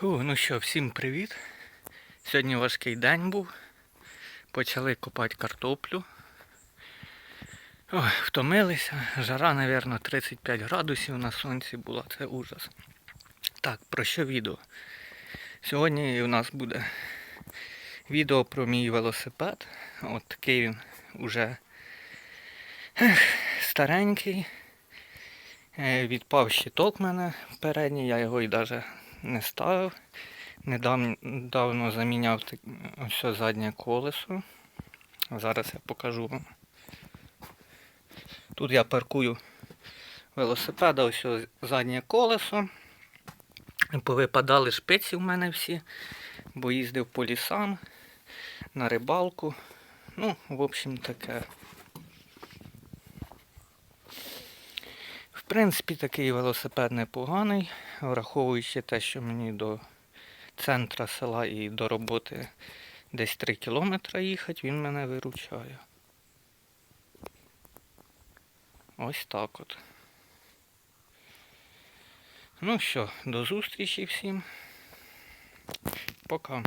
Фу, ну що, всім привіт. Сьогодні важкий день був. Почали копати картоплю. Ой, втомилися. Жара, мабуть, 35 градусів на сонці була. Це ужас. Так, про що відео? Сьогодні у нас буде відео про мій велосипед. От такий він уже ех, старенький. Е, Відпав щиток в мене передній, я його і навіть не ставив. Недавно заміняв ось заднє колесо. Зараз я покажу вам. Тут я паркую велосипеда, ось заднє колесо. Повипадали шпиці в мене всі, бо їздив по лісам, на рибалку. Ну, в общем, таке. В принципі, такий велосипед непоганий, враховуючи те, що мені до центра села і до роботи десь 3 кілометри їхати, він мене виручає. Ось так от. Ну що, до зустрічі всім. Пока.